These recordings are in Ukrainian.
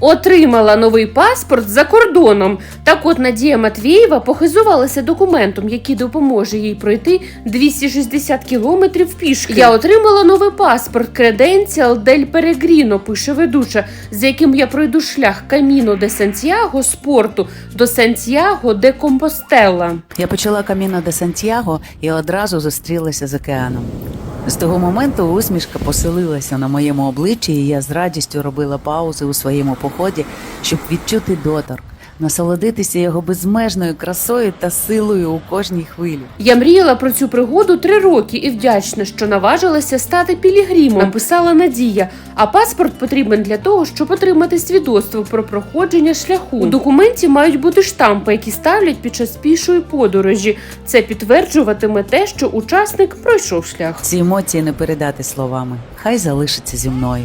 Отримала новий паспорт за кордоном. Так от Надія Матвієва похизувалася документом, який допоможе їй пройти 260 кілометрів пішки. Я отримала новий паспорт Креденціал Дель Перегріно, пише ведуча, з яким я пройду шлях Каміно де Сантьяго з порту до Сантьяго де Компостела. Я почала Каміно де Сантьяго і одразу зустрілася з океаном. З того моменту усмішка поселилася на моєму обличчі, і я з радістю робила паузи у своєму поході, щоб відчути доторк, насолодитися його безмежною красою та силою у кожній хвилі. Я мріяла про цю пригоду три роки і вдячна, що наважилася стати пілігримом, написала Надія. А паспорт потрібен для того, щоб отримати свідоцтво про проходження шляху. У документі мають бути штампи, які ставлять під час пішої подорожі. Це підтверджуватиме те, що учасник пройшов шлях. Ці емоції не передати словами. Хай залишиться зі мною.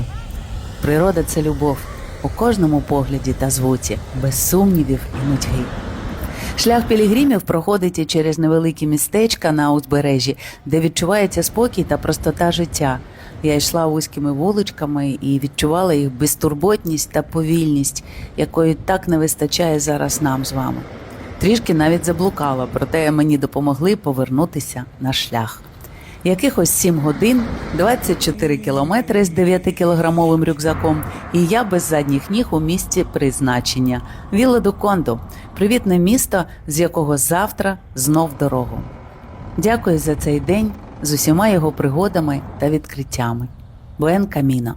Природа це любов у кожному погляді та звуці, без сумнівів і нудьги. Шлях пілігримів проходить через невеликі містечка на узбережжі, де відчувається спокій та простота життя. Я йшла вузькими вуличками і відчувала їх безтурботність та повільність, якої так не вистачає зараз нам з вами. Трішки навіть заблукала, проте мені допомогли повернутися на шлях. Якихось 7 годин, 24 кілометри з 9-кілограмовим рюкзаком, і я без задніх ніг у місті призначення Вілла до привітне місто, з якого завтра знов дорогу. Дякую за цей день з усіма його пригодами та відкриттями. Буен Каміно.